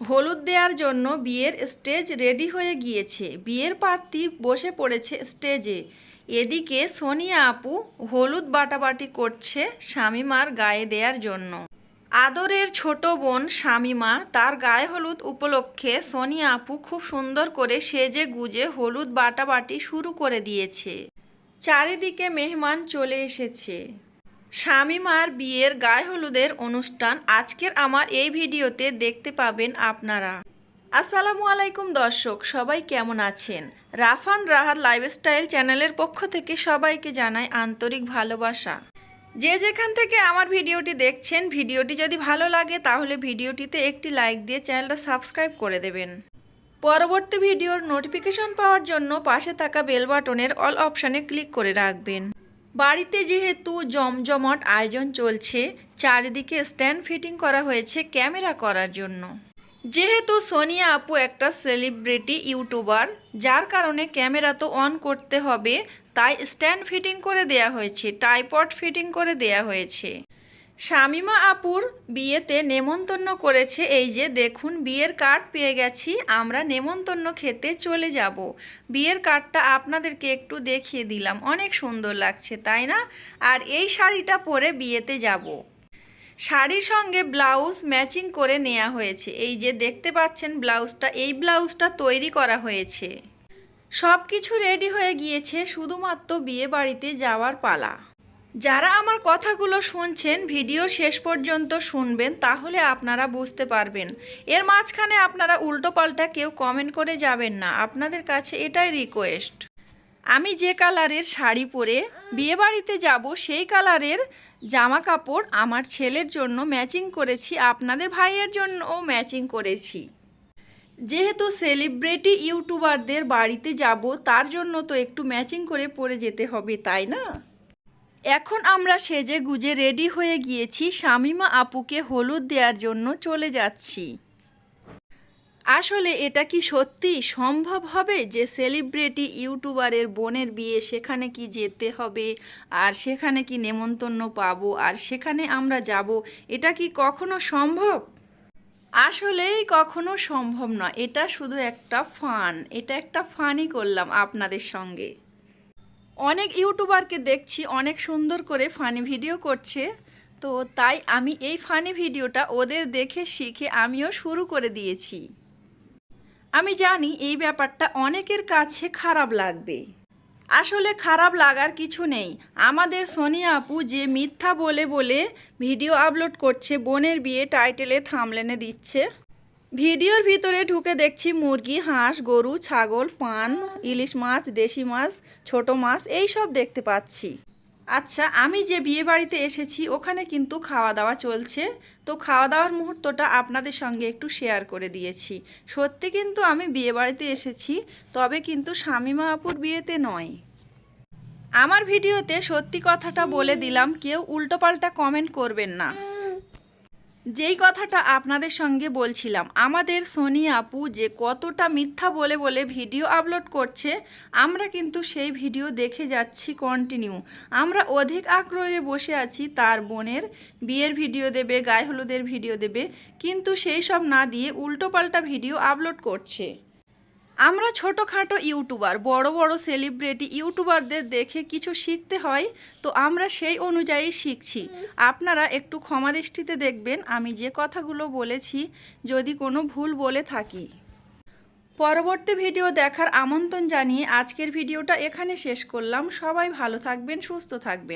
হলুদ দেওয়ার জন্য বিয়ের স্টেজ রেডি হয়ে গিয়েছে। বিয়ের পার্টি বসে পড়েছে স্টেজে। এদিকে সোনিয়া আপু হলুদ বাটাবাটি করছে শামিমার গায়ে দেওয়ার জন্য। আদরের ছোট বোন শামিমা তার গায়ে হলুদ উপলক্ষে সোনিয়া আপু খুব সুন্দর করে সেজে গুজে হলুদ বাটাবাটি শুরু করে দিয়েছে। চারিদিকে মেহমান চলে এসেছে। শামিমার বিয়ের গায়ে হলুদের অনুষ্ঠান আজকের আমার এই ভিডিওতে দেখতে পাবেন আপনারা। আসসালামু আলাইকুম দর্শক, সবাই কেমন আছেন? রাফান রাহাত লাইফস্টাইল চ্যানেলের পক্ষ থেকে সবাইকে জানাই আন্তরিক ভালোবাসা। যে যেখান থেকে আমার ভিডিওটি দেখছেন, ভিডিওটি যদি ভালো লাগে তাহলে ভিডিওটিতে একটি লাইক দিয়ে চ্যানেলটা সাবস্ক্রাইব করে দেবেন। পরবর্তী ভিডিওর নোটিফিকেশন পাওয়ার জন্য পাশে থাকা বেল বাটনের অল অপশানে ক্লিক করে রাখবেন। বাড়িতে যেহেতু জমজমট আয়োজন চলছে, চারিদিকে স্ট্যান্ড ফিটিং করা হয়েছে ক্যামেরা করার জন্য। যেহেতু সোনিয়া আপু একটা সেলিব্রিটি ইউটিউবার, যার কারণে ক্যামেরা তো অন করতে হবে, তাই স্ট্যান্ড ফিটিং করে দেয়া হয়েছে, টাইপড ফিটিং করে দেয়া হয়েছে। শামিমা আপুর বিয়েতে নেমন্তন্ন করেছে এই যে, দেখুন, বিয়ের কার্ড পেয়ে গেছি, আমরা নেমন্তন্ন খেতে চলে যাব। বিয়ের কার্ডটা আপনাদেরকে একটু দেখিয়ে দিলাম, অনেক সুন্দর লাগছে, তাই না? আর এই শাড়িটা পরে বিয়েতে যাব। শাড়ির সঙ্গে ব্লাউজ ম্যাচিং করে নেওয়া হয়েছে, এই যে দেখতে পাচ্ছেন ব্লাউজটা, এই ব্লাউজটা তৈরি করা হয়েছে। সব কিছু রেডি হয়ে গিয়েছে, শুধুমাত্র বিয়ে বাড়িতে যাওয়ার পালা। যারা আমার কথাগুলো শুনছেন, ভিডিও শেষ পর্যন্ত শুনবেন, তাহলে আপনারা বুঝতে পারবেন। এর মাঝখানে আপনারা উল্টোপাল্টা কেউ কমেন্ট করে যাবেন না। আপনাদের কাছে এটাই রিকোয়েস্ট আমি যে কালারের শাড়ি পরে বিয়েবাড়িতে যাব, সেই কালারের জামা কাপড় আমার ছেলের জন্য ম্যাচিং করেছি, আপনাদের ভাইয়ের জন্যও ম্যাচিং করেছি। যেহেতু সেলিব্রিটি ইউটিউবারদের বাড়িতে যাব, তার জন্য তো একটু ম্যাচিং করে পরে যেতে হবে, তাই না? এখন আমরা সেজে গুজে রেডি হয়ে গিয়েছি। শামিমা আপুকে হলুদ দেওয়ার জন্য চলে যাচ্ছি। আসলে এটা কি সত্যি? সম্ভব হবে যে সেলিব্রিটি ইউটিউবারের বোনের বিয়ে সেখানে কি যেতে হবে, আর সেখানে কি নেমন্তন্ন পাবো, আর সেখানে আমরা যাব? এটা কি কখনো সম্ভব? আসলেই কখনো সম্ভব নয়। এটা শুধু একটা ফান। এটা একটা ফানই করলাম আপনাদের সঙ্গে। অনেক ইউটিউবারকে দেখছি, অনেক সুন্দর করে ফানি ভিডিও করছে। তো তাই আমি এই ফানি ভিডিওটা ওদের দেখে শিখে আমিও শুরু করে দিয়েছি। আমি জানি এই ব্যাপারটা অনেকের কাছে খারাপ লাগবে। আসলে খারাপ লাগার কিছু নেই। আমাদের সোনিয়া আপু যে মিথ্যা বলে বলে ভিডিও আপলোড করছে, বোনের বিয়ে টাইটেলে থামলেনে দিচ্ছে। ভিডিওর ভিতরে ঢুকে দেখছি মুরগি, হাঁস, গরু, ছাগল, পান, ইলিশ মাছ, দেশি মাছ, ছোট মাছ, এই সব দেখতে পাচ্ছি। আচ্ছা আমি যে বিয়ে বাড়িতে এসেছি, ওখানে কিন্তু খাওয়া দাওয়া চলছে। তো খাওয়া দাওয়ার মুহূর্তটা আপনাদের সঙ্গে একটু শেয়ার করে দিয়েছি। সত্যি কিন্তু আমি বিয়ে বাড়িতে এসেছি, তবে কিন্তু শামিমা আপুর বিয়েতে নয়। আমার ভিডিওতে সত্যি কথাটা বলে দিলাম, কেউ উল্টোপাল্টা কমেন্ট করবেন না। যেই কথাটা আপনাদের সঙ্গে বলছিলাম, আমাদের সোনি আপু যে কতটা মিথ্যা বলে বলে ভিডিও আপলোড করছে, আমরা কিন্তু সেই ভিডিও দেখে যাচ্ছি কন্টিনিউ আমরা অধিক আগ্রহে বসে আছি তার বোনের বিয়ের ভিডিও দেবে, গায়ে হলুদের ভিডিও দেবে, কিন্তু সেই সব না দিয়ে উল্টোপাল্টা ভিডিও আপলোড করছে। আমরা ছোটোখাটো ইউটিউবার, বড় বড় সেলিব্রিটি ইউটিউবারদের দেখে কিছু শিখতে হয়, তো আমরা সেই অনুযায়ী শিখছি। আপনারা একটু ক্ষমা দৃষ্টিতে দেখবেন, আমি যে কথাগুলো বলেছি, যদি কোনো ভুল বলে থাকি। পরবর্তী ভিডিও দেখার আমন্ত্রণ জানিয়ে আজকের ভিডিওটা এখানে শেষ করলাম। সবাই ভালো থাকবেন, সুস্থ থাকবেন।